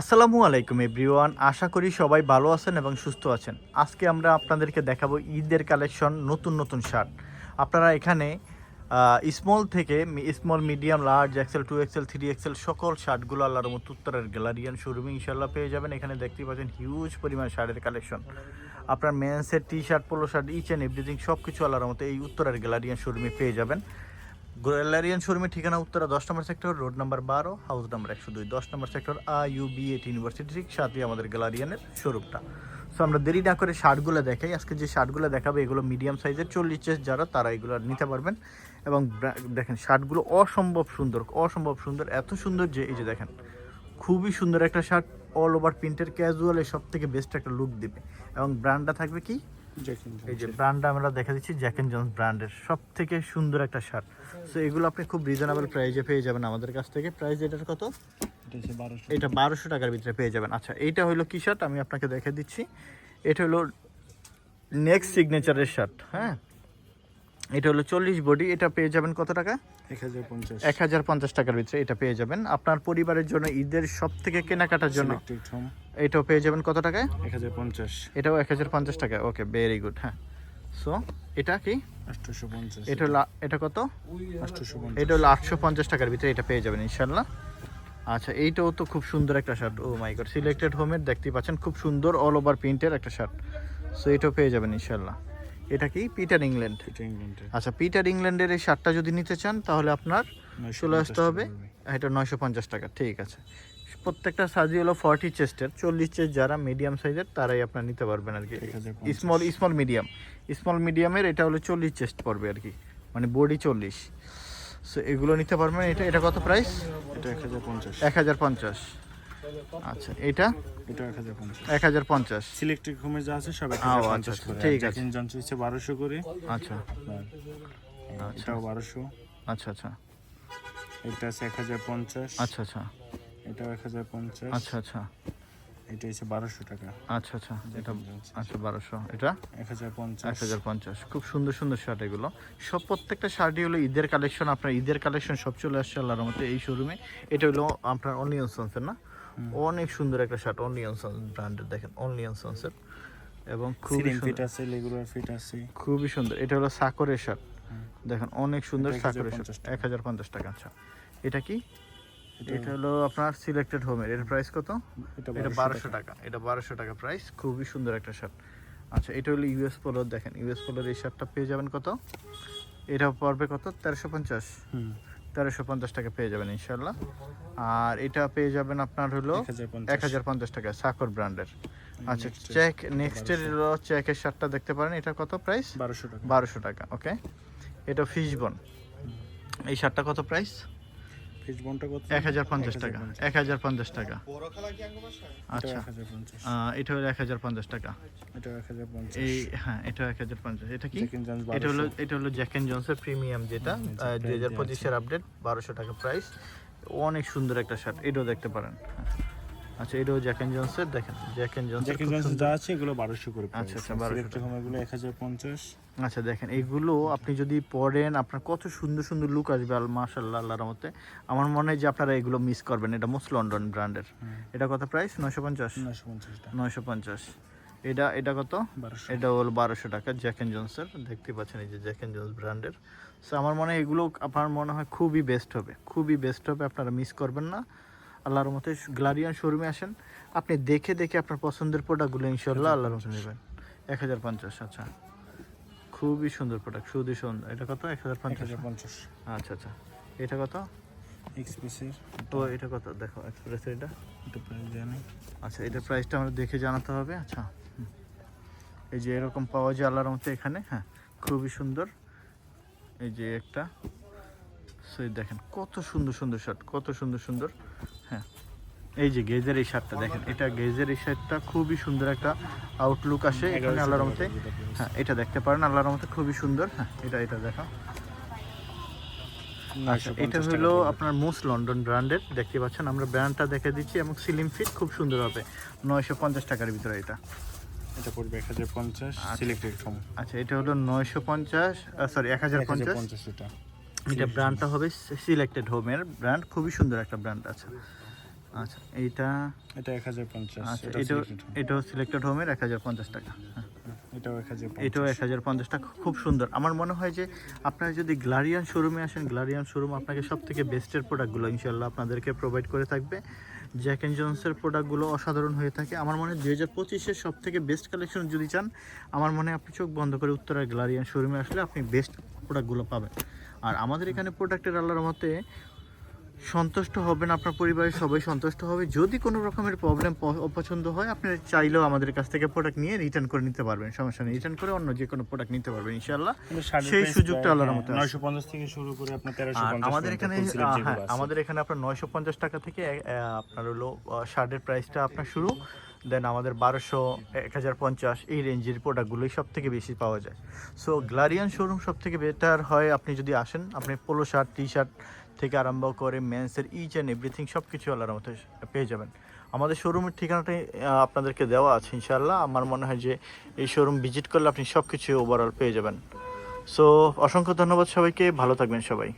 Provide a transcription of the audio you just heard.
আসসালামু আলাইকুম এভরিওয়ান, আশা করি সবাই ভালো আছেন এবং সুস্থ আছেন। আজকে আমরা আপনাদেরকে দেখাবো ঈদের কালেকশন নতুন নতুন শার্ট। আপনারা এখানে স্মল থেকে small medium large XL two XL three XL সকল শার্টগুলো আল্লাহর মতো উত্তরের গ্যালারিয়ান শোরুমে ইনশাল্লাহ পেয়ে যাবেন। এখানে দেখতেই পাচ্ছেন হিউজ পরিমাণ শার্টের কালেকশন আপনার মেন্সের T shirt polo shirt each and everything সব কিছু আল্লাহর মতো এই উত্তরের গ্যালারিয়ান শোরুমে পেয়ে যাবেন। গ্যালারিয়ান শোরুমের ঠিকানা উত্তরা দশ নম্বর সেক্টর, রোড নাম্বার বারো, হাউস নাম্বার একশো দুই, দশ নম্বর sector I U B at university, ঠিক সাথে আমাদের গ্যালারিয়ানের শোরুমটা। সো আমরা দেরি না করে শার্টগুলো দেখাই। আজকে যে শার্টগুলো দেখাবে, এগুলো মিডিয়াম সাইজের চল্লিশ চেস যারা, তারা এগুলো নিতে পারবেন। এবং দেখেন, শার্টগুলো অসম্ভব সুন্দর অসম্ভব সুন্দর, এত সুন্দর যে, এই যে দেখেন, খুবই সুন্দর একটা শার্ট অল ওভার প্রিন্টের ক্যাজুয়ালে সব থেকে বেস্ট একটা লুক দেবে। এবং ব্র্যান্ডটা থাকবে কি? এই যে ব্র্যান্ড আমরা দেখা দিচ্ছি জ্যাক এন্ড জন্স ব্র্যান্ডের সব থেকে সুন্দর একটা শার্ট সো এগুলো আপনি খুব রিজনেবল প্রাইজে পেয়ে যাবেন আমাদের কাছ থেকে। প্রাইস এটার কত? এটা বারোশো। টাকার ভিতরে পেয়ে যাবেন। আচ্ছা এইটা হলো কি শার্ট আমি আপনাকে দেখে দিচ্ছি। এটা হলো নেক্সট সিগনেচারের শার্ট হ্যাঁ? এটা হলো চল্লিশ বডি এটা পেয়ে যাবেন কত টাকা? এক হাজার পঞ্চাশ। টাকার ভিতরে এটা পেয়ে যাবেন। আপনার পরিবারের জন্য ঈদের সব থেকে কেনাকাটার জন্য এটাও পেয়ে যাবেন কত টাকায়? এক হাজার পঞ্চাশ। এটাও এক হাজার পঞ্চাশ টাকা ওকে ভেরি গুড হ্যাঁ। সো এটা কি? আটশোশো পঞ্চাশ এটা হলো এটা কত? আটশোশো এটা হলো আটশো পঞ্চাশ টাকার ভিতরে এটা পেয়ে যাবেন ইনশাল্লাহ আচ্ছা এইটাও তো খুব সুন্দর একটা shirt oh my god selected হোমের দেখতেই পাচ্ছেন খুব সুন্দর অল ওভার প্রিন্টের একটা শার্ট সো এটাও পেয়ে যাবেন ইনশাল্লাহ এটা কি? পিটার ইংল্যান্ড আচ্ছা পিটার ইংল্যান্ডের এই শার্টটা যদি নিতে চান তাহলে আপনার চলে আসতে হবে। এটা নয়শো পঞ্চাশ টাকা ঠিক আছে। প্রত্যেকটা সাইজই হলো ফর্টি চেস্টের চল্লিশ চেস্ট যারা মিডিয়াম সাইজের তারাই আপনার নিতে পারবেন আর কি। স্মল স্মল মিডিয়াম স্মল মিডিয়ামের এটা হলো চল্লিশ চেস্ট পড়বে আর কি। মানে বডি চল্লিশ। সো এগুলো নিতে পারবেন। এটা এটা কত প্রাইস এটা এক হাজার পঞ্চাশ। এক হাজার পঞ্চাশ। আচ্ছা এটা? এটা এক হাজার পঞ্চাশ। এক হাজার পঞ্চাশ। হোমে যা আছে সব এক হাজার আচ্ছা, পঞ্চাশ আচ্ছা, করে। ঠিক আছে। হচ্ছে বারোশো করে। আচ্ছা। এটাও বারোশো। আচ্ছা আচ্ছা। এটা আছে এক হাজার পঞ্চাশ। আচ্ছা আচ্ছা। এটাও এক হাজার পঞ্চাশ। আচ্ছা আচ্ছা। এটা হচ্ছে বারোশো টাকা। আচ্ছা আচ্ছা। এটা আচ্ছা বারোশো। এটা? এক হাজার এক হাজার পঞ্চাশ। খুব সুন্দর সুন্দর শার্ট এগুলো। সব প্রত্যেকটা শার্টই হলো ঈদের কালেকশন আপনার ঈদের কালেকশন সব চলে আসছে আল্লাহর মতো এই শোরুমে এটা হলো আপনার অনিয়ন সন্সের না? অনেক সুন্দর একটা শার্ট অনিয়ন সন্স ব্র্যান্ডের দেখেন অনিয়ন সন্সের এবং খুবই ফিট আছে রেগুলার ফিট আছে। খুবই সুন্দর। এটা হলো সাকরের শার্ট দেখেন অনেক সুন্দর সাকরের শার্ট। এক হাজার পঞ্চাশ টাকা। আচ্ছা। এটা কি? এটা হলো আপনার সিলেক্টেড হোমের এর প্রাইস কত? এটা এটা বারোশো টাকা। এটা বারোশো টাকা প্রাইস খুবই সুন্দর একটা শার্ট আচ্ছা এটা হলো ইউএস পোলোর দেখেন। ইউএস পোলোর এই শার্টটা পেয়ে যাবেন কত? এটা পড়বে কত? তেরোশো পঞ্চাশ। হুম। তেরোশো পঞ্চাশ টাকা পেয়ে যাবেন ইনশাল্লাহ আর এটা পেয়ে যাবেন আপনার হলো এক হাজার পঞ্চাশ। টাকা সাকর ব্র্যান্ডের। আচ্ছা চেক নেক্সটের হলো চেকের শার্টটা দেখতে পারেন। এটা কত প্রাইস বারোশো টাকা। বারোশো টাকা ওকে এটা ফিশবন এই শার্টটা কত প্রাইস ফিস বনটা কত? টাকা। এক হাজার পঞ্চাশ। টাকা। আচ্ছা। এটা হলো টাকা। এটা এই হ্যাঁ এটা এক হাজার পঞ্চাশ। এটা কি? এটা হলো এটা হলো জ্যাক অ্যান্ড জনসের প্রিমিয়াম যেটা দুই হাজার পঁচিশের আপডেট বারোশো টাকা প্রাইস অনেক সুন্দর একটা শার্ট এটাও দেখতে পারেন। হ্যাঁ। আচ্ছা এটাও জ্যাক অ্যান্ড জনসের দেখেন জ্যাক অ্যান্ড জনসের জ্যাক এন্ড জনস যা আছে এগুলো বারোশো করে আচ্ছা, আচ্ছা, 1200 ইলেকট্রিক এগুলো এক হাজার পঞ্চাশ। আচ্ছা দেখেন এগুলো আপনি যদি পড়েন আপনার কত সুন্দর সুন্দর লুক আসবে আল মাশাল্লাহ আল্লাহর মতে আমার মনে হয় যে আপনারা এগুলো মিস করবেন এটা মোস্ট লন্ডন ব্র্যান্ডের এটা কত প্রাইস নয়শো পঞ্চাশ? নশো পঞ্চাশটা নয়শো পঞ্চাশ। এটা এটা কত? এটা হলো বারোশো টাকা জ্যাক অ্যান্ড জনসের দেখতে পাচ্ছেন এই যে জ্যাক অ্যান্ড জনস ব্র্যান্ডের সো আমার মনে হয় এগুলো আপনার মনে হয় খুবই বেস্ট হবে। খুবই বেস্ট হবে আপনারা মিস করবেন না। আল্লাহর মতে গ্লারিয়ান শোরুমে আসেন। আপনি দেখে দেখে আপনার পছন্দের প্রোডাক্টগুলো ইনশাল্লাহ আল্লাহর মতো নেবেন। এক হাজার পঞ্চাশ আচ্ছা। খুবই সুন্দর প্রোডাক্ট শুধু সুন্দর এটা কত? এক হাজার পঞ্চাশ? পঞ্চাশ। আচ্ছা আচ্ছা। এটা কত? এক্সপ্রেসের তো এটা কত? দেখো এক্সপ্রেস এটা। এটা প্রাইস জানি আচ্ছা এটার প্রাইসটা আমরা দেখে জানাতে হবে আচ্ছা। এই যে এরকম পাওয়া যায় আল্লাহর মতো এখানে হ্যাঁ। খুবই সুন্দর। এই যে একটা। সেই দেখেন কত সুন্দর সুন্দর শার্ট কত সুন্দর সুন্দর। হ্যাঁ এই যে গেজের এই শার্টটা দেখেন এটা গেজের এই শার্টটা খুবই সুন্দর একটা আউটলুক আসে এখানে আল্লাহর মতে হ্যাঁ এটা দেখতে পারেন আল্লাহর মতে খুবই সুন্দর। হ্যাঁ এটা এটা দেখা আচ্ছা এটা হলো আপনার মোস্ট লন্ডন ব্র্যান্ডের দেখতে পাচ্ছেন আমরা ব্র্যান্ডটা দেখে দিচ্ছি এবং সিলিম ফিট খুব সুন্দর হবে। নয়শো পঞ্চাশ টাকার ভিতরে এটা। এটা পড়বে এক হাজার পঞ্চাশ সিলেক্টেড আচ্ছা এটা হলো নয়শো পঞ্চাশ সরি এক হাজার পঞ্চাশ এটা। এটা ব্র্যান্ডটা হবে সিলেক্টেড হোমের ব্র্যান্ড খুবই সুন্দর একটা ব্র্যান্ড আছে। আচ্ছা এইটা এটা এক হাজার পঞ্চাশ আচ্ছা এটা এটাও selected home। সিলেক্টেড হোমের এক হাজার পঞ্চাশ টাকা। হ্যাঁ, এটাও এক হাজার এটাও এক হাজার পঞ্চাশ টাকা খুব সুন্দর। আমার মনে হয় যে আপনারা যদি গ্লারিয়ান শোরুমে আসেন গ্লারিয়ান শোরুম আপনাকে সব থেকে বেস্টের প্রোডাক্টগুলো ইনশাল্লাহ আপনাদেরকে প্রোভাইড করে থাকবে। জ্যাক অ্যান্ড জন্সের প্রোডাক্টগুলো অসাধারণ হয়ে থাকে। আমার মনে হয় দুই হাজার পঁচিশের সব থেকে বেস্ট কালেকশন যদি চান আমার মনে হয় আপনি চোখ বন্ধ করে উত্তরার গ্লারিয়ান শোরুমে আসলে আপনি বেস্ট প্রোডাক্টগুলো পাবেন আর আমাদের এখানে প্রোডাক্টের আল্লাহর মতে সন্তুষ্ট হবেন আপনার পরিবারের সবাই সন্তুষ্ট হবে। যদি কোনো রকমের প্রবলেম অপছন্দ হয় আপনি চাইলেও আমাদের কাছ থেকে প্রোডাক্ট নিয়ে রিটার্ন করে নিতে পারবেন। সমস্যা নেই। রিটার্ন করে অন্য যে কোনো প্রোডাক্ট নিতে পারবেন ইনশাল্লাহ সেই সুযোগটা আল্লাহর মতো নয়শো পঞ্চাশ থেকে শুরু করে আপনার তেরোশো আমাদের এখানে হ্যাঁ আমাদের এখানে আপনার নয়শো পঞ্চাশ টাকা থেকে আপনার হলো শার্টের প্রাইসটা আপনার শুরু। দেন আমাদের বারোশো, এক হাজার পঞ্চাশ, এই রেঞ্জের প্রোডাক্টগুলোই সব থেকে বেশি পাওয়া যায়। সো গ্লারিয়ান শোরুম সব থেকে বেটার হয়, আপনি যদি আসেন, আপনি পোলো শার্ট টি শার্ট থেকে আরম্ভ করে মেন্সের ইচ অ্যান্ড এভরিথিং সব কিছু আল্লাহর মতো পেয়ে যাবেন। আমাদের শোরুমের ঠিকানাটাই আপনাদেরকে দেওয়া আছে ইনশাল্লাহ আমার মনে হয় যে এই শোরুম ভিজিট করলে আপনি সব কিছু ওভারঅল পেয়ে যাবেন। সো অসংখ্য ধন্যবাদ সবাইকে। ভালো থাকবেন সবাই।